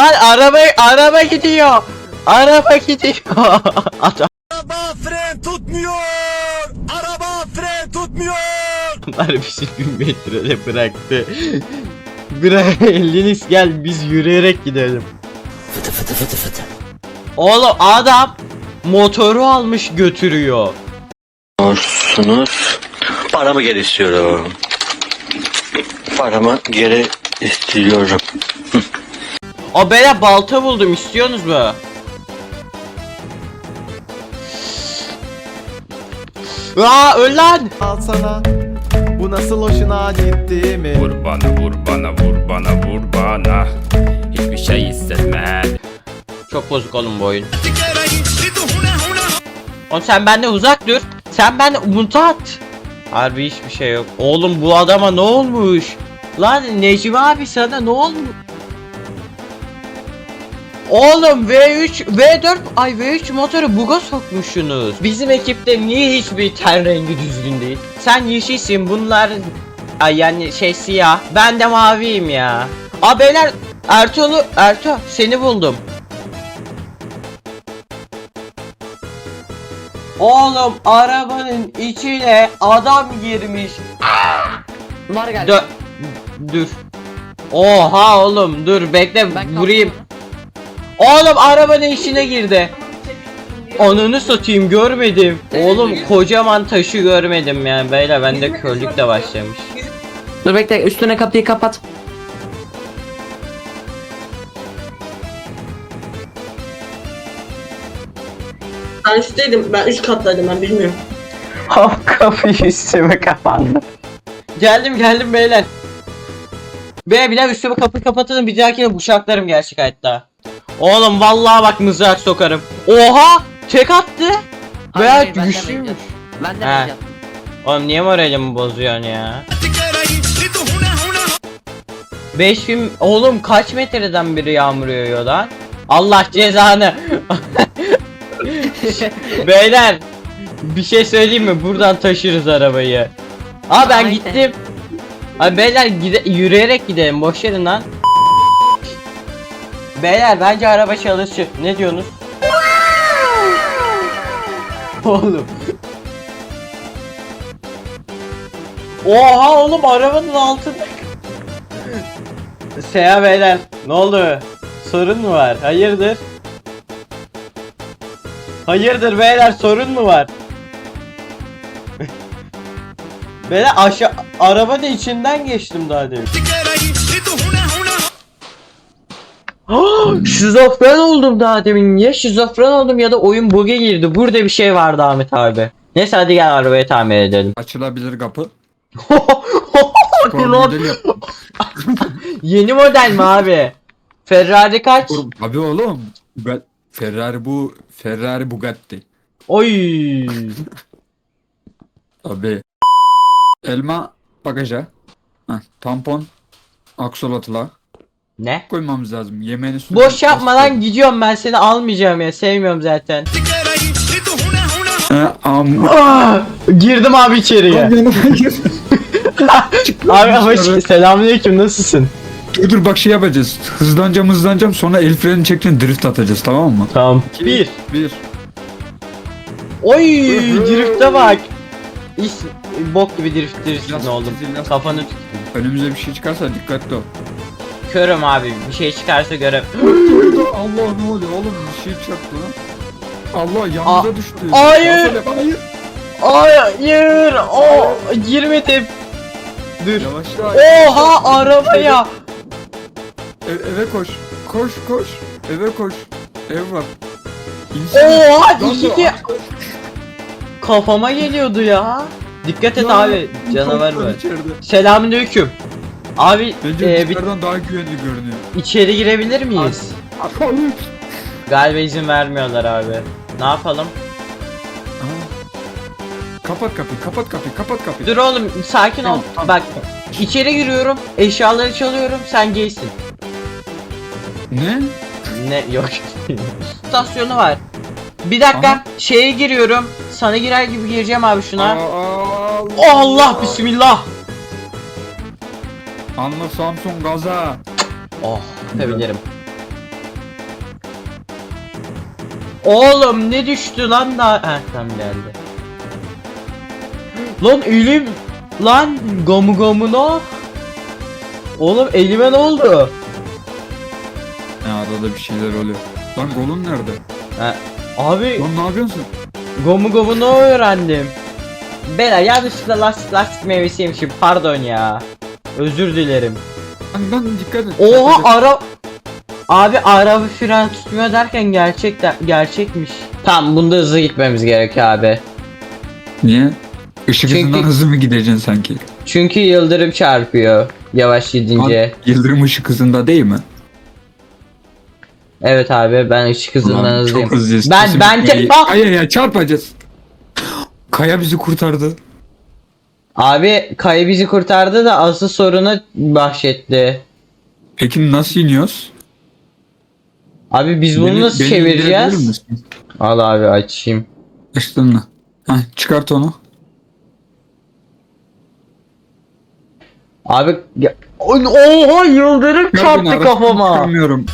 Lan araba araba gidiyor. Araba gidiyor. Adam Araba fren tutmuyor. Araba fren tutmuyor. Bunlar bir metrede bıraktı. Bırak Linis gel biz yürüyerek gidelim. Fıtı fıtı fıtı fıtı. Oğlum adam motoru almış götürüyor. Olsunuz. Paramı geri istiyorum. Paramı geri istiyorum. O böyle balta buldum istiyorsunuz mu? Aa öl lan. Al sana Bu nasıl hoşuna gitti mi? Vur bana vur bana vur bana vur bana Hiçbir şey hissetme Çok bozuk oğlum bu oyun. Oğlum sen benden uzak dur. Sen benden mutat. Harbi hiçbir şey yok. Oğlum bu adama ne olmuş? Lan Necmi abi sana ne olmuş? Oğlum V3 V4 ay V3 motoru buga sokmuşsunuz. Bizim ekipte niye hiçbir ten rengi düzgün değil? Sen yeşilsin bunlar ay yani şey siyah. Ben de maviyim ya. Aa beyler Ertuğrul Ertuğ seni buldum. Oğlum arabanın içine adam girmiş. Var galiba. Dö dur. Oha oğlum dur bekle Ben vurayım. Oğlum arabanın içine girdi. Onunu satayım görmedim. Oğlum kocaman taşı görmedim yani beyler bende körlük de başlamış. Dur bekle üstüne kapıyı kapat. Ben üstteydim. Ben üst kattaydım ben bilmiyorum. Kapıyı üstüme kapandı. Geldim geldim beyler. Be bile üstüme kapıyı kapatın bir dahakine bıçaklarım gerçek hayatta. Oğlum vallahi bak mızrak sokarım. Oha! Tek attı. Veya hayır, ben güçlüymüş. Ben de He. Oğlum niye moralimi bozuyorsun ya? 5000 oğlum kaç metreden biri yağmur yağıyor lan? Allah cezanı. Beyler bir şey söyleyeyim mi? Buradan taşırız arabayı. Aa ben Aynen. gittim. Abi beyler gide yürüyerek gidelim. Boş verin lan. Beyler bence araba çalışır. Ne diyorsunuz? Oğlum. Oha oğlum arabanın altında. Seha beyler ne oldu? Sorun mu var? Hayırdır? Hayırdır beyler sorun mu var? beyler aşağı arabanın içinden geçtim daha demin. Şizofren oldum daha demin. Ya şizofren oldum ya da oyun bug'a girdi. Burada bir şey vardı Ahmet abi. Neyse hadi gel arabayı tamir edelim. Açılabilir kapı. Ulan, Model yap. Yeni model mi abi? Ferrari kaç? Abi oğlum. Ben Ferrari bu Ferrari Bugatti. Oy. Abi. Elma bagaja. Heh, tampon aksolotla Ne? koymamız lazım. Yemeğin üstüne. Boş yapmadan gidiyorum ben seni almayacağım ya sevmiyorum zaten. He, am. Ah, girdim abi içeriye. abi hoş selamünaleyküm nasılsın? Dur dur bak şey yapacağız. Hızlanacağım hızlanacağım sonra el freni çekeceksin drift atacağız tamam mı? Tamam. Bir. Bir. Oy drifte bak. İş bok gibi Lastik oğlum. çizil, lastik. Kafanı. Önümüze bir şey çıkarsa dikkatli ol. Körüm abi bir şey çıkarsa göre. Allah ne oluyor oğlum bir şey çarptı lan. Allah Aa, yanımıza düştü. hayır. Hayır. Hayır. O girmedim. Dur. Yavaşla. Oha arabaya. Ev, eve koş. Koş koş. Eve koş. Ev var. İnsan. Oha iki kafama geliyordu ya. Dikkat et Ya, abi canavar var. Selamünaleyküm. Abi Bence e, bir dışarıdan daha güvenli görünüyor. içeri girebilir miyiz? Hayır. Galiba izin vermiyorlar abi. Ne yapalım? Kapat kapıyı, kapat kapıyı, kapat kapıyı. Dur oğlum sakin ol. Tamam, tamam. Bak içeri giriyorum. Eşyaları çalıyorum. Sen giysin. Ne? Ne yok. İstasyonu var. Bir dakika Aha. şeye giriyorum. Sana girer gibi gireceğim abi şuna. Aa, Allah bismillah. Anla Samsung gaza. Oh severim. Oğlum ne düştü lan da? Heh tamam geldi. Lan elim lan gomu gomuna. Oğlum elime ne oldu? Ya arada bir şeyler oluyor. Lan golun nerede? Ha, abi Lan ne yapıyorsun gomu gomunu öğrendim. Beyler yanlışlıkla lastik lastik meyvesi yemişim pardon ya. Özür dilerim. Lan, dikkat et. Oha ara Abi araba fren tutmuyor derken gerçekten gerçekmiş. Tamam bunda hızlı gitmemiz gerekiyor abi. Niye? Işık Çünkü- hızından hızlı mı gideceksin sanki? Çünkü yıldırım çarpıyor yavaş gidince. Lan, Yıldırım ışık hızında değil mi? Evet abi ben ışık hızından Ulan hızlıyım. Çok hızlıyız. Ben ben te- Ah! Hayır ya çarpacağız. Kaya bizi kurtardı. Abi Kaya bizi kurtardı da asıl sorunu bahşetti. Peki nasıl iniyoruz? Abi biz bunu Beni- nasıl beni indirebilir çevireceğiz? misin? Al abi açayım. Açtın mı? Heh, çıkart onu. Abi ya- Oy, oha yıldırım ben çarptı kafama. çıkamıyorum.